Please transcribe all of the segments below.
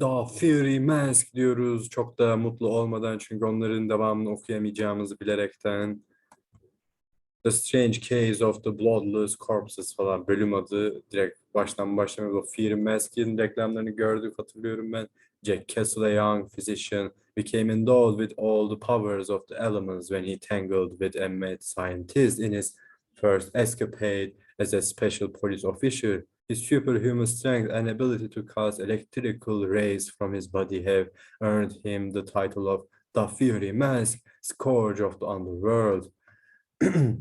The Fury Mask diyoruz. Çok da mutlu olmadan çünkü onların devamını okuyamayacağımızı bilerekten. The Strange Case of the Bloodless Corpses falan bölüm adı. Direkt baştan başlamıyor. O Fury Mask'in reklamlarını gördük hatırlıyorum ben. Jack Kessel, a young physician, became endowed with all the powers of the elements when he tangled with a mad scientist in his first escapade as a special police officer. His superhuman strength and ability to cast electrical rays from his body have earned him the title of the Fury Mask, Scourge of the Underworld.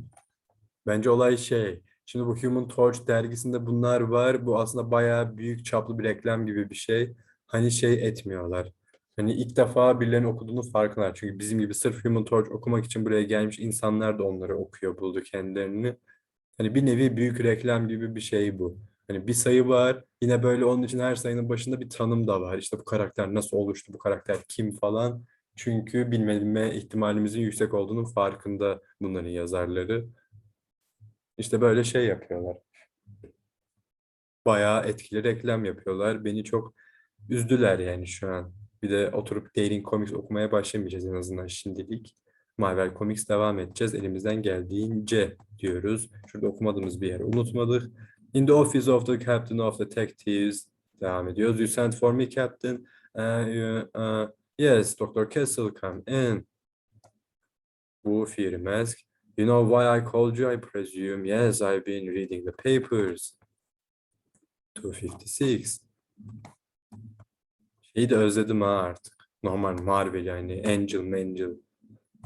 Bence olay şey. Şimdi bu Human Torch dergisinde bunlar var. Bu aslında bayağı büyük çaplı bir reklam gibi bir şey. Hani şey etmiyorlar. Hani ilk defa birilerinin okuduğunu farkındalar. Çünkü bizim gibi sırf Human Torch okumak için buraya gelmiş insanlar da onları okuyor buldu kendilerini. Hani bir nevi büyük reklam gibi bir şey bu. Hani bir sayı var. Yine böyle onun için her sayının başında bir tanım da var. İşte bu karakter nasıl oluştu, bu karakter kim falan. Çünkü bilmeme ihtimalimizin yüksek olduğunun farkında bunların yazarları. İşte böyle şey yapıyorlar. Bayağı etkili reklam yapıyorlar. Beni çok üzdüler yani şu an. Bir de oturup Daring Comics okumaya başlamayacağız en azından şimdilik. Marvel Comics devam edeceğiz. Elimizden geldiğince diyoruz. Şurada okumadığımız bir yer unutmadık. In the office of the captain of the detectives devam ediyoruz. You sent for me captain. Uh, you- uh, yes, Dr. Kessel come in. Bu Fury Mask. You know why I called you, I presume. Yes, I've been reading the papers. 256. Şeyi özledim artık. Normal Marvel yani. Angel, Angel.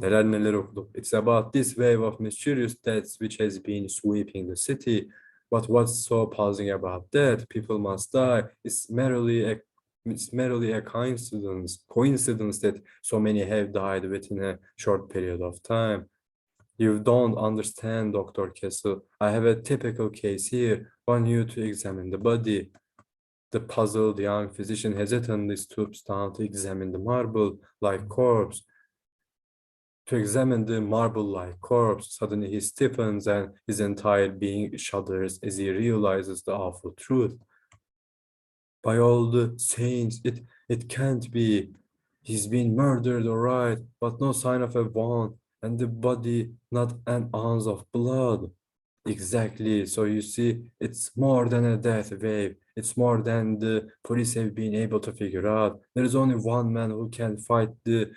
Neler neler okudum. It's about this wave of mysterious deaths which has been sweeping the city. But what's so puzzling about that? People must die. It's merely a it's merely a coincidence coincidence that so many have died within a short period of time. You don't understand, Dr. Kessel. I have a typical case here. Want you to examine the body. The puzzled young physician hesitantly stoops down to examine the marble-like corpse. To examine the marble-like corpse, suddenly he stiffens and his entire being shudders as he realizes the awful truth. By all the saints, it, it can't be. He's been murdered, all right, but no sign of a wound, and the body not an ounce of blood. Exactly. So you see, it's more than a death wave. It's more than the police have been able to figure out. There is only one man who can fight the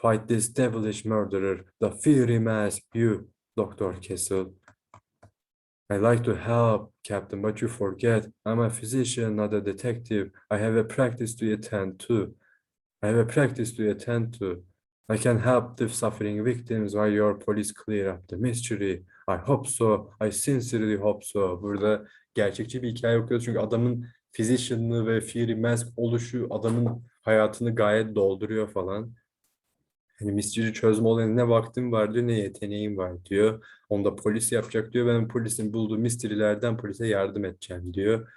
fight this devilish murderer, the Fury Mask, you, Dr. Kessel. I like to help, Captain, but you forget I'm a physician, not a detective. I have a practice to attend to. I have a practice to attend to. I can help the suffering victims while your police clear up the mystery. I hope so. I sincerely hope so. Burada gerçekçi bir hikaye okuyoruz çünkü adamın physicianlığı ve Fury Mask oluşu adamın hayatını gayet dolduruyor falan. Hani mystery çözme olayına ne vaktim var diyor, ne yeteneğim var diyor. Onda polis yapacak diyor. Ben polisin bulduğu mystery'lerden polise yardım edeceğim diyor.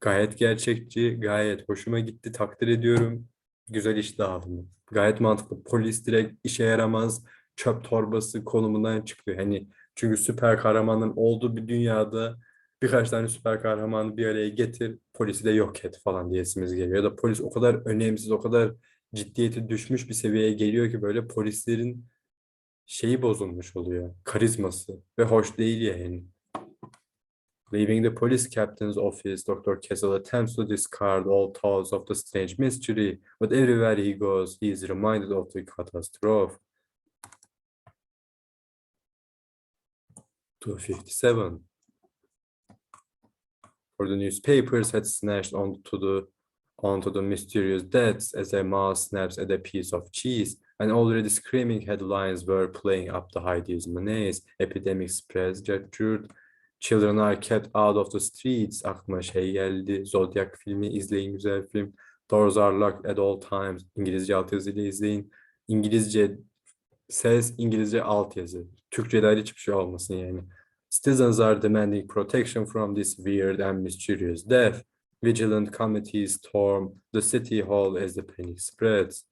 Gayet gerçekçi, gayet hoşuma gitti, takdir ediyorum. Güzel iş dağılımı. Gayet mantıklı. Polis direkt işe yaramaz çöp torbası konumundan çıkıyor. Hani çünkü süper kahramanın olduğu bir dünyada birkaç tane süper kahramanı bir araya getir, polisi de yok et falan diyesimiz geliyor. Ya da polis o kadar önemsiz, o kadar ciddiyeti düşmüş bir seviyeye geliyor ki böyle polislerin şeyi bozulmuş oluyor. Karizması ve hoş değil yani. Leaving the police captain's office, Dr. Kessel attempts to discard all thoughts of the strange mystery, but everywhere he goes, he is reminded of the catastrophe. 257. For the newspapers had snatched onto the onto the mysterious deaths as a mouse snaps at a piece of cheese, and already screaming headlines were playing up the hideous menace. Epidemic spreads, Gertrude. Children are kept out of the streets. Aklıma şey geldi. Zodiac filmi izleyin güzel film. Doors are locked at all times. İngilizce altyazıyla izleyin. İngilizce ses, İngilizce altyazı. Türkçe'de hiçbir şey olmasın yani. Citizens are demanding protection from this weird and mysterious death. Vigilant committees storm the city hall as the panic spreads.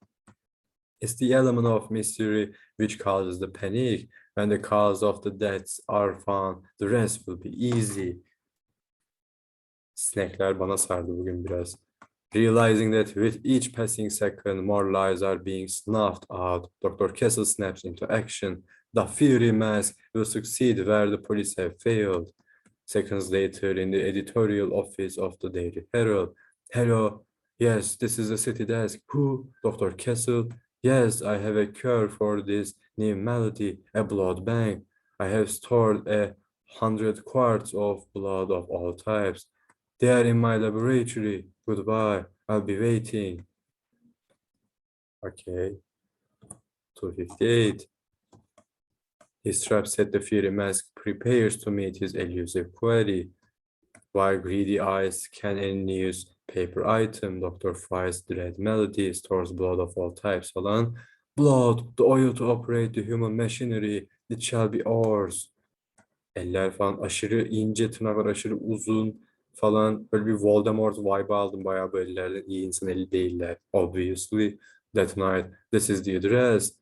It's the element of mystery which causes the panic. When the cause of the deaths are found, the rest will be easy. Sinekler bana sardı bugün biraz. Realizing that with each passing second, more lives are being snuffed out, Dr. Kessel snaps into action. The Fury Mask will succeed where the police have failed. Seconds later, in the editorial office of the Daily Herald, hello, yes, this is the city desk. Who? Dr. Kessel? Yes, I have a cure for this new malady, a blood bank. I have stored a hundred quarts of blood of all types. They are in my laboratory. Goodbye. I'll be waiting. Okay. 258. His trap set the Fury Mask prepares to meet his elusive query. While greedy eyes scan a newspaper item, Dr. Fry's dread melody stores blood of all types falan. Blood, the oil to operate the human machinery, it shall be ours. Eller falan aşırı ince, tırnaklar aşırı uzun falan. Böyle bir Voldemort vibe aldım bayağı bu ellerden. İyi insan eli değiller. Obviously. That night, this is the address.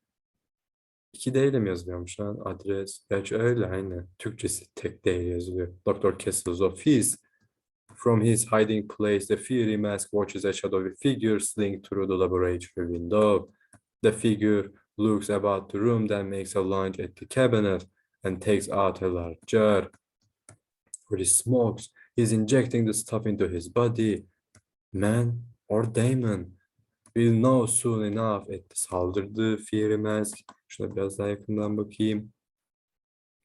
İki D ile mi yazılıyormuş lan adres? Gerçi öyle aynen. Türkçesi tek D ile yazılıyor. Dr. Kessel's office. From his hiding place, the Fury Mask watches a shadowy figure slink through the laboratory window. The figure looks about the room, then makes a lunge at the cabinet and takes out a large jar. Where he smokes, he's injecting the stuff into his body. Man or Damon? We'll know soon enough. Etti saldırdı Fury Mask. Şuna biraz daha yakından bakayım.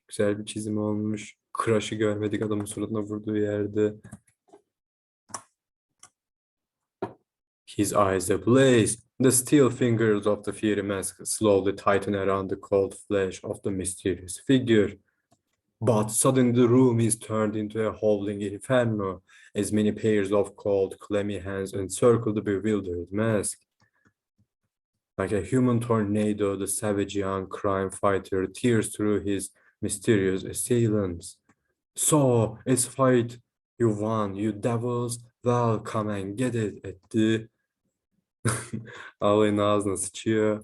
Güzel bir çizim olmuş. Crush'ı görmedik adamın suratına vurduğu yerde. His eyes ablaze. The steel fingers of the Fury Mask slowly tighten around the cold flesh of the mysterious figure. But suddenly the room is turned into a howling inferno as many pairs of cold, clammy hands encircle the bewildered mask. Like a human tornado, the savage young crime fighter tears through his mysterious assailants. So, it's fight. You won, you devils. Well, come and get it etti. Alayın ağzına sıçıyor.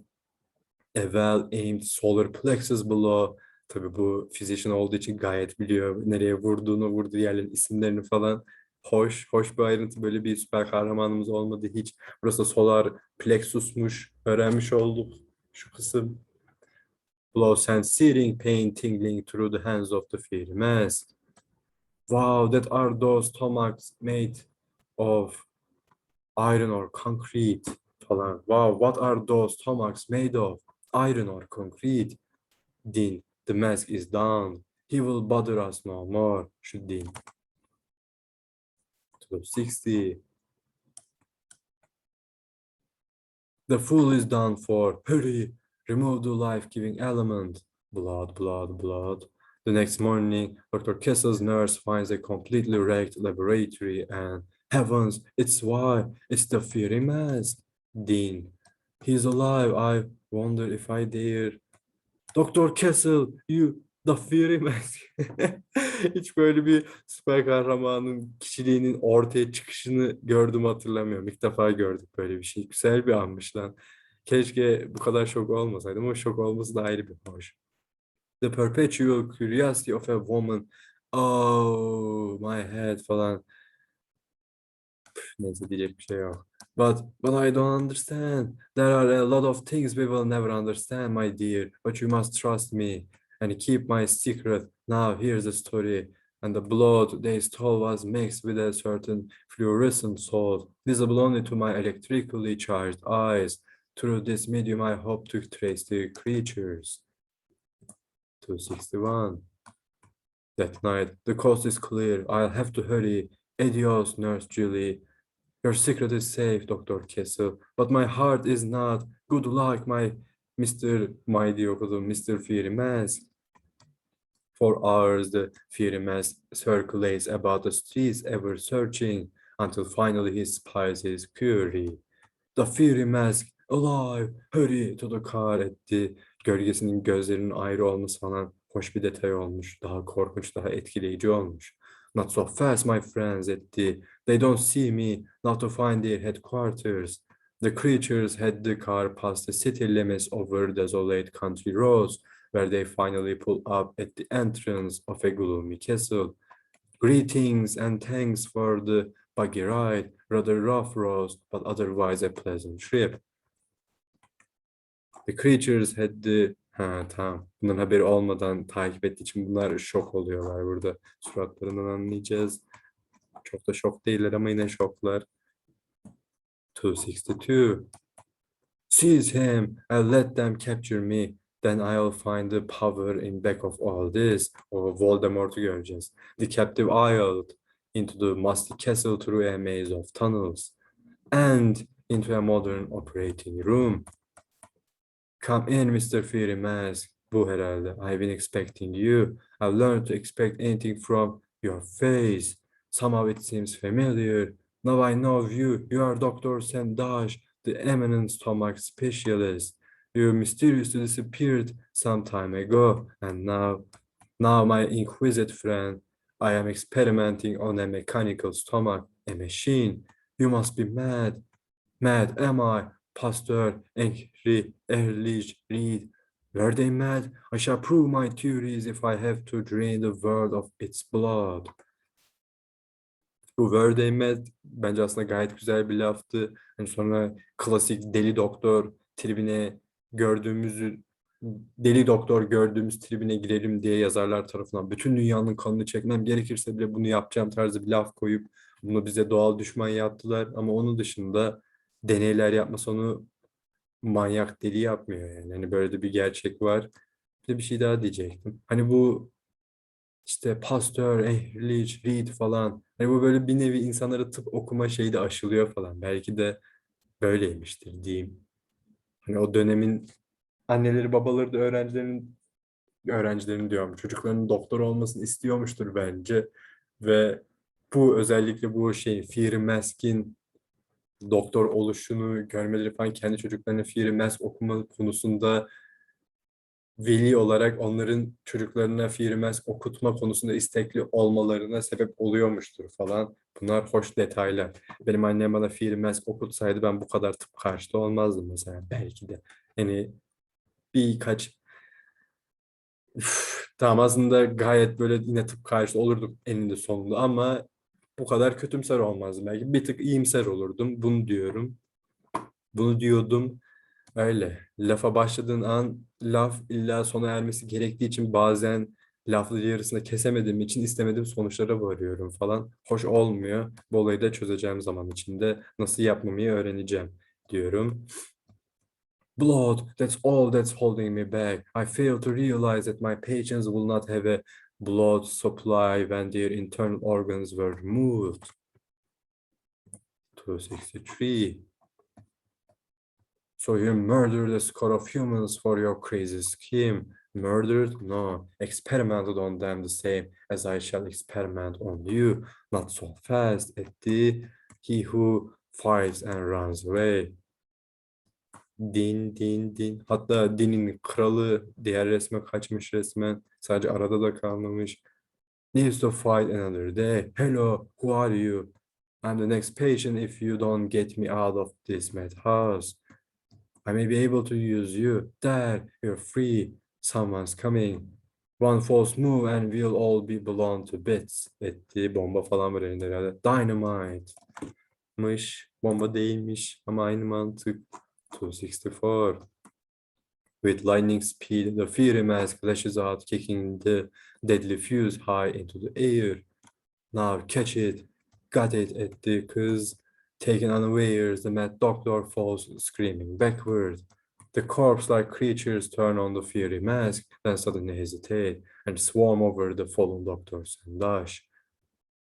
A well-aimed solar plexus blow. Tabii bu physician olduğu için gayet biliyor nereye vurduğunu, vurduğu yerlerin isimlerini falan. Hoş, hoş bir ayrıntı. Böyle bir süper kahramanımız olmadı hiç. Burası solar plexusmuş. Öğrenmiş olduk şu kısım. Blow sends searing pain tingling through the hands of the Fury Mask. Wow, that are those stomachs made of iron or concrete falan. Wow, what are those stomachs made of? Iron or concrete? Din, the mask is down. He will bother us no more. Şu din. 1260. The fool is done for. Hurry! Remove the life-giving element. Blood, blood, blood. The next morning, Dr. Kessel's nurse finds a completely wrecked laboratory and heavens, it's why, it's the Fury Mask. Dean, he's alive. I wonder if I dare. Dr. Kessel, you, the Fury Mask. Hiç böyle bir süper kahramanın kişiliğinin ortaya çıkışını gördüm hatırlamıyorum. İlk defa gördük böyle bir şey. Güzel bir anmış lan. Keşke bu kadar şok olmasaydım ama şok olması da ayrı bir hoş. The perpetual curiosity of a woman. Oh, my head falan. Neyse diyecek bir şey yok. But, but I don't understand. There are a lot of things we will never understand, my dear. But you must trust me and keep my secret. Now here's the story. And the blood they stole was mixed with a certain fluorescent salt, visible only to my electrically charged eyes. Through this medium, I hope to trace the creatures. 261. That night, the coast is clear. I'll have to hurry. Adios, Nurse Julie. Your secret is safe, Dr. Kessel. But my heart is not. Good luck, my Mr. My diye okudum, Mr. Mask. For hours, the Mask circulates about the streets, ever searching, until finally he spies his query. The Mask, alive, hurry to the car etti. Gölgesinin gözlerinin ayrı olması falan hoş bir detay olmuş. Daha korkunç, daha etkileyici olmuş. Not so fast, my friends, etti. They don't see me, not to find their headquarters. The creatures head the car past the city limits over desolate country roads, where they finally pull up at the entrance of a gloomy castle. Greetings and thanks for the buggy ride, rather rough roads, but otherwise a pleasant trip. The creatures had the... Ha tamam. Bunların haberi olmadan takip ettiği için bunlar şok oluyorlar burada. Suratlarından anlayacağız. Çok da şok değiller ama yine şoklar. 262. Seize him and let them capture me. Then I'll find the power in back of all this. O Voldemort'u göreceğiz. The captive I'll into the musty castle through a maze of tunnels and into a modern operating room. Come in, Mr. Fury Mask. Bu. I've been expecting you. I've learned to expect anything from your face. Somehow it seems familiar. Now I know of you. You are Dr. Sendash, the eminent stomach specialist. You mysteriously disappeared some time ago, and now, now my inquisitive friend, I am experimenting on a mechanical stomach, a machine. You must be mad. Mad am I, Pasteur, Henry, Ehrlich, Reed. Were they mad? I shall prove my theories if I have to drain the world of its blood. Bu were they mad bence aslında gayet güzel bir laftı. Hani sonra klasik deli doktor tribine gördüğümüzü deli doktor gördüğümüz tribine girelim diye yazarlar tarafından bütün dünyanın kanını çekmem gerekirse bile bunu yapacağım tarzı bir laf koyup bunu bize doğal düşman yaptılar ama onun dışında deneyler yapması onu manyak deli yapmıyor yani. Hani böyle de bir gerçek var. Bir de bir şey daha diyecektim. Hani bu işte Pasteur, Ehrlich, Reed falan. Hani bu böyle bir nevi insanlara tıp okuma şeyi de aşılıyor falan. Belki de böyleymiştir diyeyim. Hani o dönemin anneleri babaları da öğrencilerin öğrencilerin diyorum çocuklarının doktor olmasını istiyormuştur bence ve bu özellikle bu şey Fear doktor oluşunu görmeleri falan kendi çocuklarına Mask okuma konusunda veli olarak onların çocuklarına Mask okutma konusunda istekli olmalarına sebep oluyormuştur falan. Bunlar hoş detaylar. Benim annem bana Mask okutsaydı ben bu kadar tıp karşıtı olmazdım mesela belki de. Yani birkaç Üf, tamam aslında gayet böyle yine tıp karşıtı olurduk eninde sonunda ama bu kadar kötümser olmazdım belki. Bir tık iyimser olurdum. Bunu diyorum. Bunu diyordum. Öyle. Lafa başladığın an laf illa sona ermesi gerektiği için bazen lafları yarısında kesemediğim için istemediğim sonuçlara varıyorum falan. Hoş olmuyor. Bu olayı da çözeceğim zaman içinde nasıl yapmamayı öğreneceğim diyorum. Blood, that's all that's holding me back. I fail to realize that my patients will not have a blood supply when their internal organs were removed. 263. So you murdered a score of humans for your crazy scheme. Murdered? No. Experimented on them the same as I shall experiment on you. Not so fast, Eddie. He who fights and runs away. Din, din, din. Hatta dinin kralı diğer resme kaçmış resmen. Sadece arada da kalmamış. Needs to fight another day. Hello, who are you? I'm the next patient if you don't get me out of this madhouse. I may be able to use you. There, you're free. Someone's coming. One false move and we'll all be blown to bits. Etti. Bomba falan var elinde herhalde. Dynamite. Mış. Bomba değilmiş ama aynı mantık. 264. With lightning speed, the fiery Mask flashes out, kicking the deadly fuse high into the air. Now catch it. Got it etti kız. Taken unawares, the mad doctor falls screaming backward. The corpse-like creatures turn on the fiery Mask, then suddenly hesitate and swarm over the fallen doctor dash.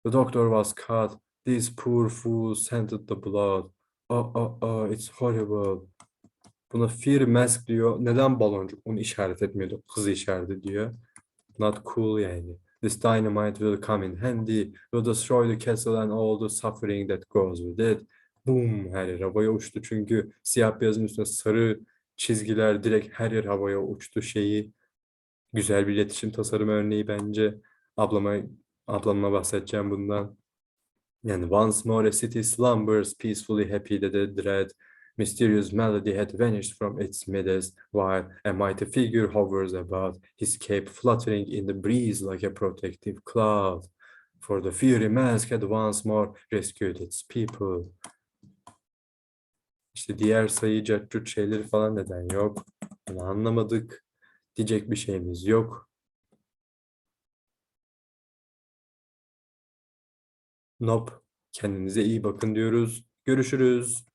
The doctor was cut. These poor fools scented the blood. Oh, oh, oh, it's horrible. Buna Fear Mask diyor. Neden baloncuk? Onu işaret etmiyordu. Kızı işaret ediyor. Not cool yani. This dynamite will come in handy. Will destroy the castle and all the suffering that goes with it. Boom! Her yer havaya uçtu çünkü siyah beyazın üstüne sarı çizgiler direkt her yer havaya uçtu şeyi. Güzel bir iletişim tasarım örneği bence. Ablama, ablamla bahsedeceğim bundan. And once more a city slumbers peacefully happy the dread mysterious melody had vanished from its midst, while a mighty figure hovers about, his cape fluttering in the breeze like a protective cloud. For the Fury Mask had once more rescued its people. İşte diğer sayı caccut şeyleri falan neden yok? Bunu anlamadık. Diyecek bir şeyimiz yok. Nope. Kendinize iyi bakın diyoruz. Görüşürüz.